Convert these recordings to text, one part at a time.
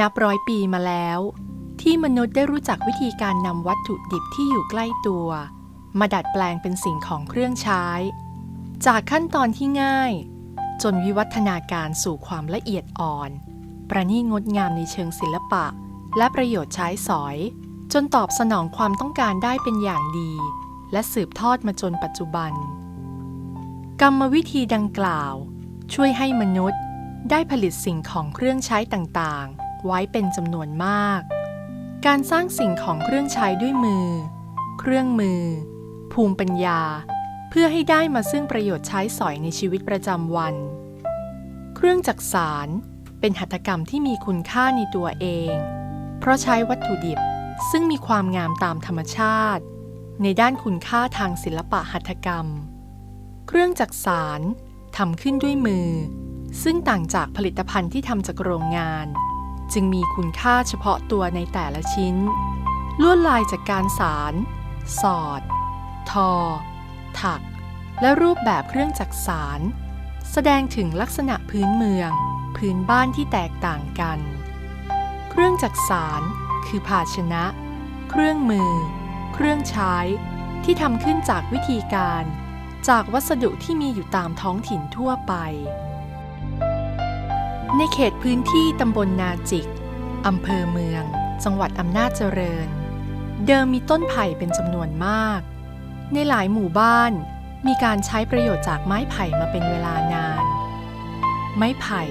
นับร้อยปีมาแล้ว ที่มนุษย์ได้รู้จักวิธีการนำวัตถุดิบที่อยู่ใกล้ตัว มาดัดแปลงเป็นสิ่งของเครื่องใช้ จากขั้นตอนที่ง่าย จนวิวัฒนาการสู่ความละเอียดอ่อน ประณีงดงามในเชิงศิลปะ และประโยชน์ใช้สอย จนตอบสนองความต้องการได้เป็นอย่างดี และสืบทอดมาจนปัจจุบัน กรรมวิธีดังกล่าว ช่วยให้มนุษย์ได้ผลิตสิ่งของเครื่องใช้ต่างๆ ไว้เป็นจำนวนมาก การสร้างสิ่งของเครื่องใช้ด้วยมือ เครื่องมือ ภูมิปัญญา เพื่อให้ได้มาซึ่งประโยชน์ใช้สอยในชีวิตประจำวัน เครื่องจักสารเป็นหัตถกรรมที่มีคุณค่าในตัวเอง เพราะใช้วัตถุดิบซึ่งมีความงามตามธรรมชาติ ในด้านคุณค่าทางศิลปะหัตถกรรม เครื่องจักสารทำขึ้นด้วยมือ ซึ่งต่างจากผลิตภัณฑ์ที่ทำจากโรงงาน จึงมีคุณค่าเฉพาะตัวในแต่ละชิ้น ลวดลายจากการสาร สอด ทอ ถัก และรูปแบบเครื่องจักสาร แสดงถึงลักษณะพื้นเมือง พื้นบ้านที่แตกต่างกัน เครื่องจักสารคือภาชนะ เครื่องมือ เครื่องใช้ ที่ทำขึ้นจากวิธีการ จากวัสดุที่มีอยู่ตามท้องถิ่นทั่วไป ในเขตพื้นที่ตำบลนาจิก อำเภอเมือง จังหวัดอำนาจเจริญ เดิมมีต้นไผ่เป็นจำนวนมาก ในหลายหมู่บ้านมีการใช้ประโยชน์จากไม้ไผ่มาเป็นเวลานาน ไม้ไผ่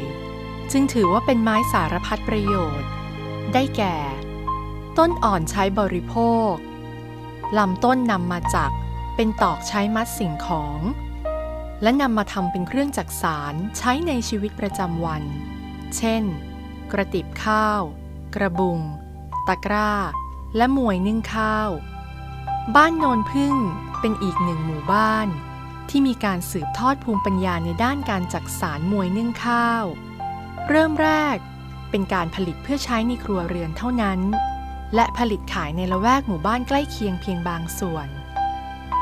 จึงถือว่าเป็นไม้สารพัดประโยชน์ ได้แก่ ต้นอ่อนใช้บริโภค ลำต้นนำมาจากเป็นตอกใช้มัดสิ่งของ และนำมาทำเป็นเครื่องจักสารใช้ในชีวิตประจำวัน เช่น กระติบข้าว กระบุง ตะกร้า และหมวยนึ่งข้าว บ้านโนนพึ่งเป็นอีกหนึ่งหมู่บ้าน ที่มีการสืบทอดภูมิปัญญาในด้านการจักสารมวยนึ่งข้าว เริ่มแรกเป็นการผลิตเพื่อใช้ในครัวเรือนเท่านั้น และผลิตขายในละแวกหมู่บ้านใกล้เคียงเพียงบางส่วน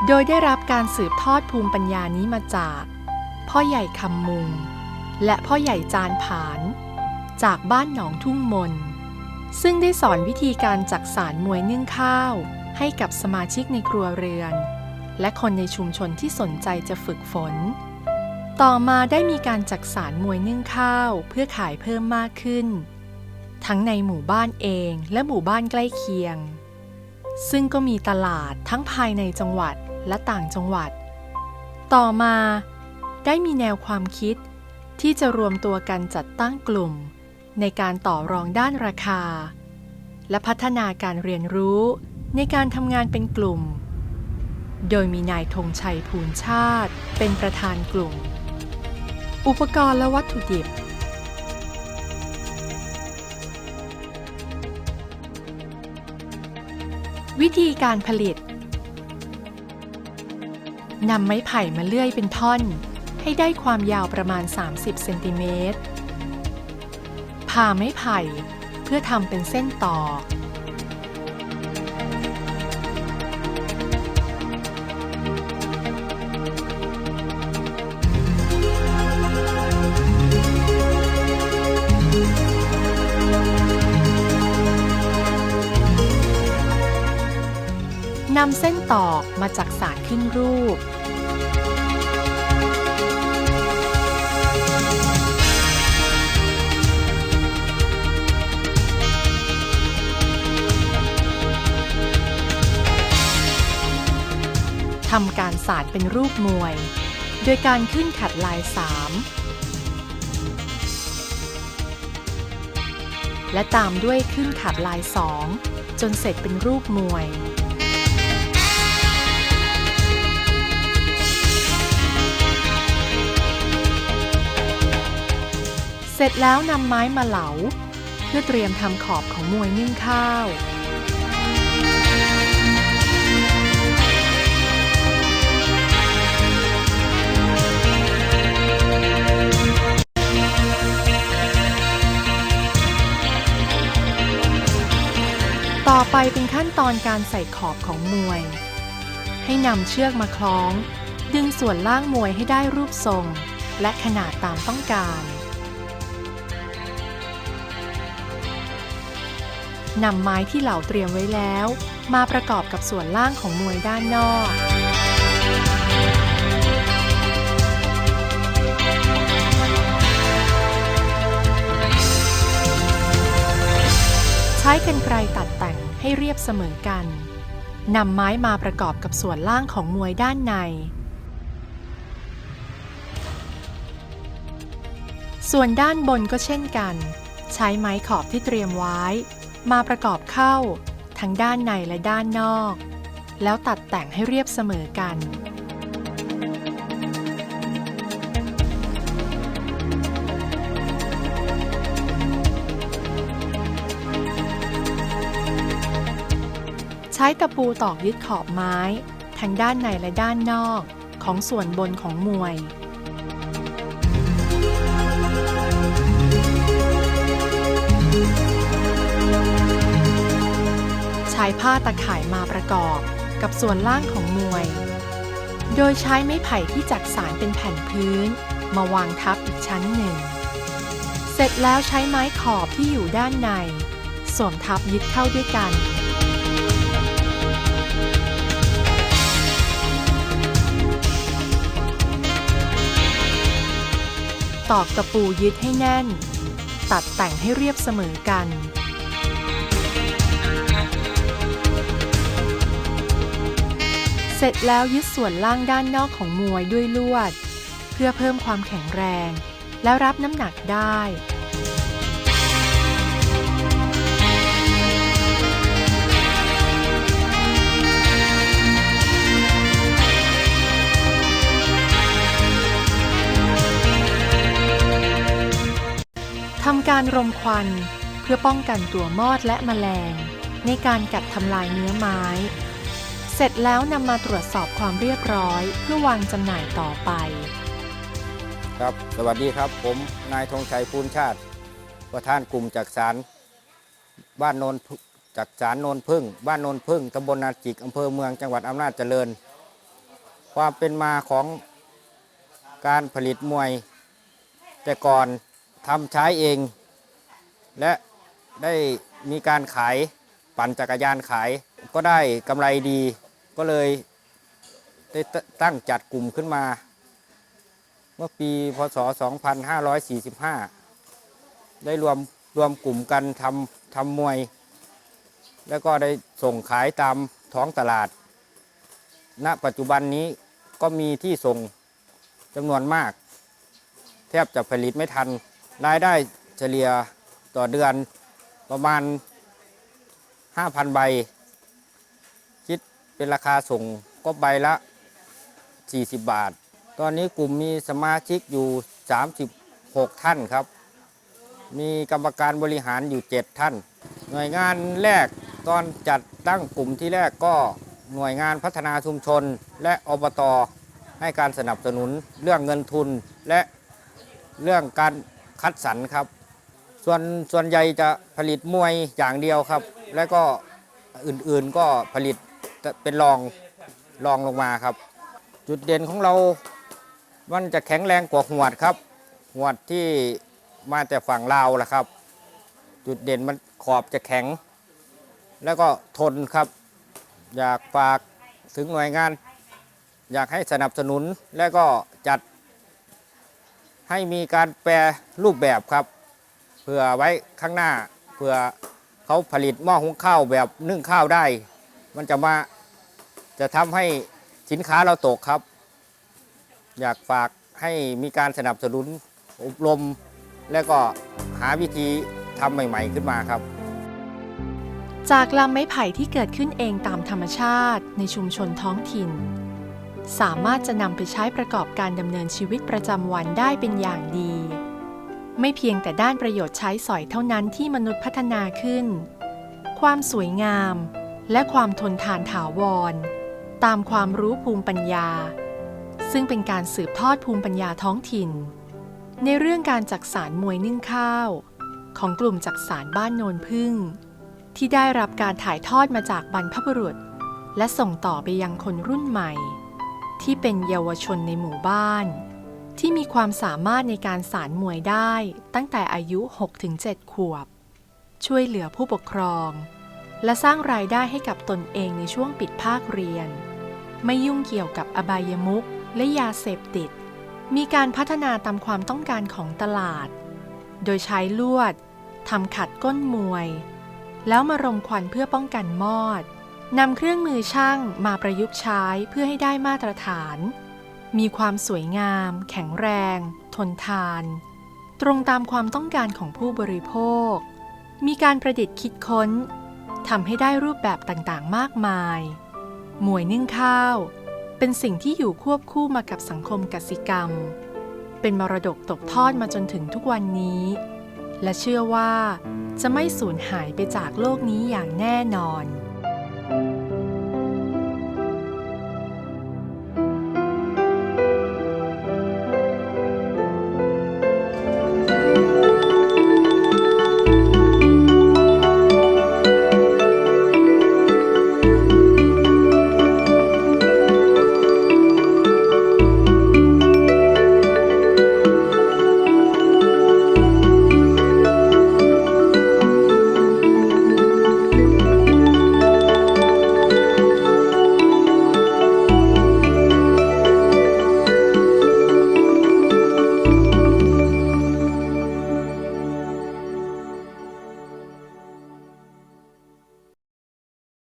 โดยได้รับการสืบทอดภูมิปัญญานี้มาจาก พ่อใหญ่คำมุง และพ่อใหญ่จานผาน จากบ้านหนองทุ่งมน ซึ่งได้สอนวิธีการจักสารมวยนึ่งข้าว ให้กับสมาชิกในครัวเรือน และคนในชุมชนที่สนใจจะฝึกฝน ต่อมาได้มีการจักสารมวยนึ่งข้าวเพื่อขายเพิ่มมากขึ้น ทั้งในหมู่บ้านเองและหมู่บ้านใกล้เคียง ซึ่งก็มีตลาดทั้งภายในจังหวัดและต่างจังหวัด ต่อมาได้มีแนวความคิด ที่จะรวมตัวกันจัดตั้งกลุ่ม ในการต่อรองด้านราคา และพัฒนาการเรียนรู้ในการทำงานเป็นกลุ่ม โดยมีนายธงชัยภูลชาติ เป็นประธานกลุ่ม อุปกรณ์และวัตถุดิบวิธีการผลิต นำไม้ไผ่มาเลื่อยเป็นท่อน ให้ได้ความยาวประมาณ 30 เซนติเมตรผ่าไม้ไผ่เพื่อทำเป็นเส้นตอกนำเส้นตอกมาจากสารขึ้นรูป ทำการสารเป็นรูปมวย โดยการขึ้นขัดลายสามและตามด้วยขึ้นขัดลายสองจนเสร็จเป็นรูปมวย เสร็จแล้วนำไม้มาเหลา เพื่อเตรียมทำขอบของมวยนึ่งข้าว ต่อไปเป็นขั้นตอนการใส่ขอบของมวย ให้นำเชือกมาคล้อง ดึงส่วนล่างมวยให้ได้รูปทรง และขนาดตามต้องการนำไม้ที่เหลาเตรียมไว้แล้ว มาประกอบกับส่วนล่างของมวยด้านนอก ใช้กรรไกรตัดแต่ง ให้เรียบเสมอกัน นำไม้มาประกอบกับส่วนล่างของมวยด้านใน ส่วนด้านบนก็เช่นกัน ใช้ไม้ขอบที่เตรียมไว้ มาประกอบเข้า ทั้งด้านในและด้านนอก แล้วตัดแต่งให้เรียบเสมอกัน ช้ตะปูตอกยึดขอบไม้ ทั้งด้านในและด้านนอกของส่วนบนของมวย ใช้ผ้าตะข่ายมาประกอบกับส่วนล่างของมวย โดยใช้ไม้ไผ่ที่จักสารเป็นแผ่นพื้น มาวางทับอีกชั้นหนึ่ง เสร็จแล้วใช้ไม้ขอบที่อยู่ด้านใน สวมทับยึดเข้าด้วยกัน ตอกตะปูยึดให้แน่น ตัดแต่งให้เรียบเสมอกัน เสร็จแล้วยึดส่วนล่างด้านนอกของมวยด้วยลวด เพื่อเพิ่มความแข็งแรง และรับน้ำหนักได้ ทำการรมควันเพื่อป้องกันตัวมอดและแมลง ในการกัดทำลายเนื้อไม้ เสร็จแล้วนำมาตรวจสอบความเรียบร้อยเพื่อวางจำหน่ายต่อไป ครับ สวัสดีครับ ผมนายธงชัยพูนชาติ ประธานกลุ่มจักสารบ้านโนนจักสารโนนพึ่ง บ้านโนนพึ่งตำบลนาจิกอำเภอเมืองจังหวัดอำนาจเจริญ ความเป็นมาของการผลิตมวยแต่ก่อน ทำใช้เอง และได้มีการขายปั่นจักรยานขาย ก็ได้กำไรดี ก็เลยได้ตั้งจัดกลุ่มขึ้นมา เมื่อปีพศ 2545 ได้รวมรวมกลุ่มกันทำทำมวย แล้วก็ได้ส่งขายตามท้องตลาด ณ ปัจจุบันนี้ก็มีที่ส่งจำนวนมาก แทบจะผลิตไม่ทัน รายได้เฉลี่ยต่อเดือนประมาณ 5,000 ใบ คิดเป็นราคาส่งก็ใบละ 40 บาท ตอนนี้กลุ่มมีสมาชิกอยู่ 36 ท่านครับ มีกรรมการบริหารอยู่ 7 ท่าน หน่วยงานแรกตอนจัดตั้งกลุ่มที่แรกก็หน่วยงานพัฒนาชุมชนและอบตให้การสนับสนุนเรื่องเงินทุนและเรื่องการ คัดสรรครับ ส่วนส่วนใหญ่จะผลิตมวยอย่างเดียวครับ และก็อื่นๆก็ผลิตเป็นรองรองลงมาครับ จุดเด่นของเรา มันจะแข็งแรงกว่าหวดครับ หวดที่มาแต่ฝั่งลาวละครับ จุดเด่นมันขอบจะแข็ง แล้วก็ทนครับ อยากฝากถึงหน่วยงาน อยากให้สนับสนุนและก็จัด ให้มีการแปรรูปแบบครับเพื่อไว้ข้างหน้าเพื่อเขาผลิตหม้อหุงข้าวแบบนึ่งข้าวได้ มันจะมาจะทำให้สินค้าเราตกครับ อยากฝากให้มีการสนับสนุนอบรม และก็หาวิธีทำใหม่ ๆ ขึ้นมาครับ จากลำไม้ไผ่ที่เกิดขึ้นเองตามธรรมชาติในชุมชนท้องถิ่น สามารถจะนำไปใช้ประกอบการดำเนินชีวิตประจำวันได้เป็นอย่างดี ไม่เพียงแต่ด้านประโยชน์ใช้สอยเท่านั้นที่มนุษย์พัฒนาขึ้น ความสวยงาม และความทนทานถาวร ตามความรู้ภูมิปัญญา ซึ่งเป็นการสืบทอดภูมิปัญญาท้องถิ่น ในเรื่องการจักสารมวยนึ่งข้าว ของกลุ่มจักสารบ้านโนนพึ่ง ที่ได้รับการถ่ายทอดมาจากบรรพบุรุษ และส่งต่อไปยังคนรุ่นใหม่ ที่เป็นเยาวชนในหมู่บ้าน ที่มีความสามารถในการสารมวยได้ตั้งแต่อายุ 6-7 ขวบ ช่วยเหลือผู้ปกครอง และสร้างรายได้ให้กับตนเองในช่วงปิดภาคเรียน ไม่ยุ่งเกี่ยวกับอบายมุขและยาเสพติด มีการพัฒนาตามความต้องการของตลาด โดยใช้ลวดทำขัดก้นมวย แล้วมารมควันเพื่อป้องกันมอด นำเครื่องมือช่างมาประยุกต์ใช้เพื่อให้ได้มาตรฐาน มีความสวยงาม แข็งแรง ทนทาน ตรงตามความต้องการของผู้บริโภค มีการประดิษฐ์คิดค้นทำให้ได้รูปแบบต่างๆ มากมาย หมวยนึ่งข้าว เป็นสิ่งที่อยู่ควบคู่มากับสังคมกสิกรรม เป็นมรดกตกทอดมาจนถึงทุกวันนี้ และเชื่อว่าจะไม่สูญหายไปจากโลกนี้อย่างแน่นอน